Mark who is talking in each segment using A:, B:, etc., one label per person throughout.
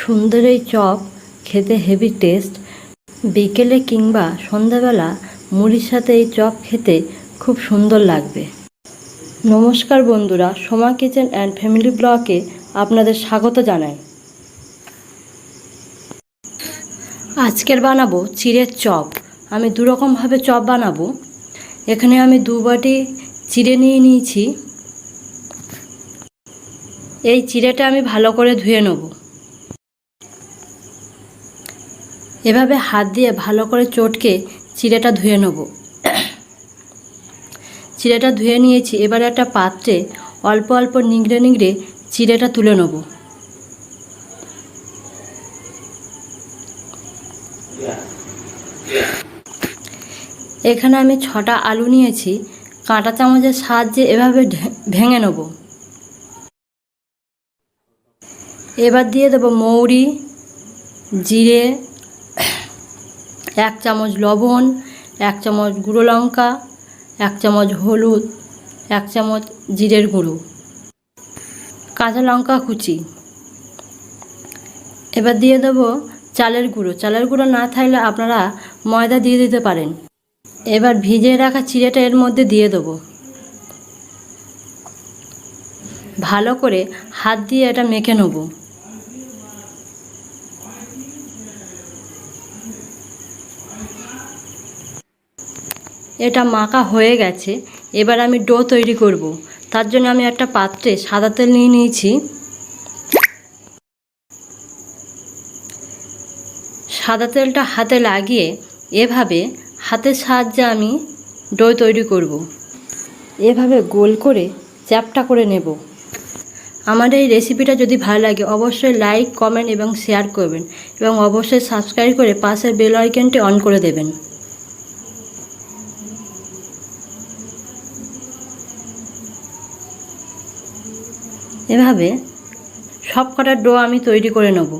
A: সুন্দর এই চপ খেতে হেভি টেস্ট বিকেলে কিংবা সন্ধ্যাবেলা মুড়ির সাথে এই চপ খেতে খুব সুন্দর লাগবে। নমস্কার বন্ধুরা, সোমা কিচেন অ্যান্ড ফ্যামিলি ব্লকে আপনাদের স্বাগত জানাই। আজকের বানাবো চিড়ের চপ। আমি দুরকমভাবে চপ বানাবো। এখানে আমি দু বাটি চিড়ে নিয়ে নিয়েছি। এই চিড়েটা আমি ভালো করে ধুয়ে নেব। এভাবে হাত দিয়ে ভালো করে চটকে চিড়েটা ধুয়ে নেব। চিড়েটা ধুয়ে নিয়েছি, এবার একটা পাত্রে অল্প অল্প নিংড়ে নিংড়ে চিড়েটা তুলে নেব। এখানে আমি ছটা আলু নিয়েছি, কাঁটা চামচের সাহায্যে এভাবে ভেঙে নেব। এবার দিয়ে দেবো মৌরি, জিরে এক চামচ লবণ, এক চামচ গুঁড়ো লঙ্কা, এক চামচ হলুদ, এক চামচ জিরের গুঁড়ো। কাঁচা লঙ্কা কুচি। এবার দিয়ে দেবো চালের গুঁড়ো। চালের গুঁড়ো না থাকলে আপনারা ময়দা দিয়ে দিতে পারেন। এবার ভিজিয়ে রাখা চিড়েটা এর মধ্যে দিয়ে দেবো। ভালো করে হাত দিয়ে এটা মেখে নেব। এটা মাখা হয়ে গেছে। এবার আমি ডো তৈরি করব। তার জন্য আমি একটা পাত্রে সাদা তেল নিয়ে নিয়েছি। সাদা তেলটা হাতে লাগিয়ে এভাবে হাতের সাহায্যে আমি ডো তৈরি করব। এভাবে গোল করে চ্যাপটা করে নেব। আমার এই রেসিপিটা যদি ভালো লাগে, অবশ্যই লাইক, কমেন্ট এবং শেয়ার করবেন এবং অবশ্যই সাবস্ক্রাইব করে পাশের বেল আইকনটি অন করে দেবেন। এভাবে সব কটার ডো আমি তৈরি করে নেব।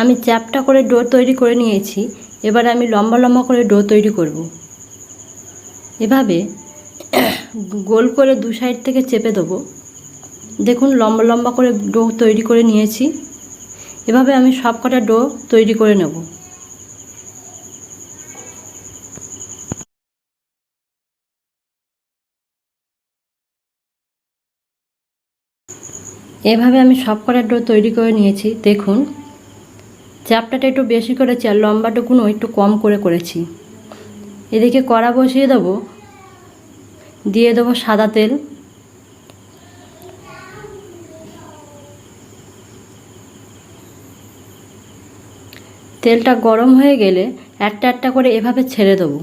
A: আমি চ্যাপটা করে ডো তৈরি করে নিয়েছি, এবার আমি লম্বা লম্বা করে ডো তৈরি করব। এভাবে গোল করে দু সাইড থেকে চেপে দেবো। দেখুন, লম্বা লম্বা করে ডো তৈরি করে নিয়েছি। এভাবে আমি সব কটা ডো তৈরি করে নেব। এভাবে আমি সব কটা ডো তৈরি করে নিয়েছি, দেখুন। চাপটাটা একটু বেশি করেছি আর লম্বাটুকুনো একটু কম করে করেছি। এদিকে কড়া বসিয়ে দেবো। দিয়ে দেবো সাদা তেল। তেলটা গরম হয়ে গেলে একটা একটা করে এভাবে ছেড়ে দেবো।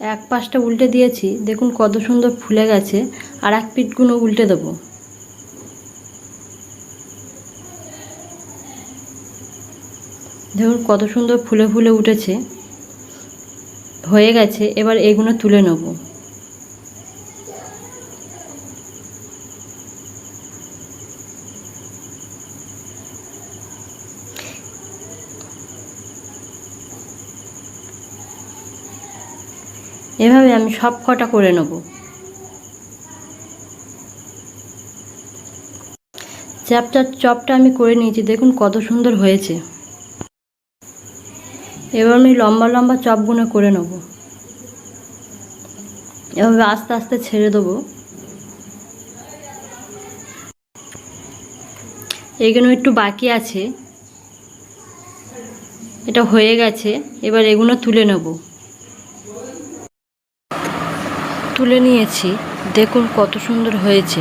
A: এক পাশটা উল্টে দিয়েছি, দেখুন কত সুন্দর ফুলে গেছে, আর এক পিঠগুলো উল্টে দেবো। দেখুন কত সুন্দর ফুলে ফুলে উঠেছে। হয়ে গেছে, এবার এগুলো তুলে নেব। এভাবে আমি সব কটা করে নেব। চ্যাপটার চপটা আমি করে নিয়েছি, দেখুন কত সুন্দর হয়েছে। এবার আমি লম্বা লম্বা চপগুলো করে নেব। এভাবে আস্তে আস্তে ছেড়ে দেবো। এগুলো একটু বাকি আছে। এটা হয়ে গেছে, এবার এগুলো তুলে নেব। তুলে নিয়েছি। দেখুন কত সুন্দর হয়েছে।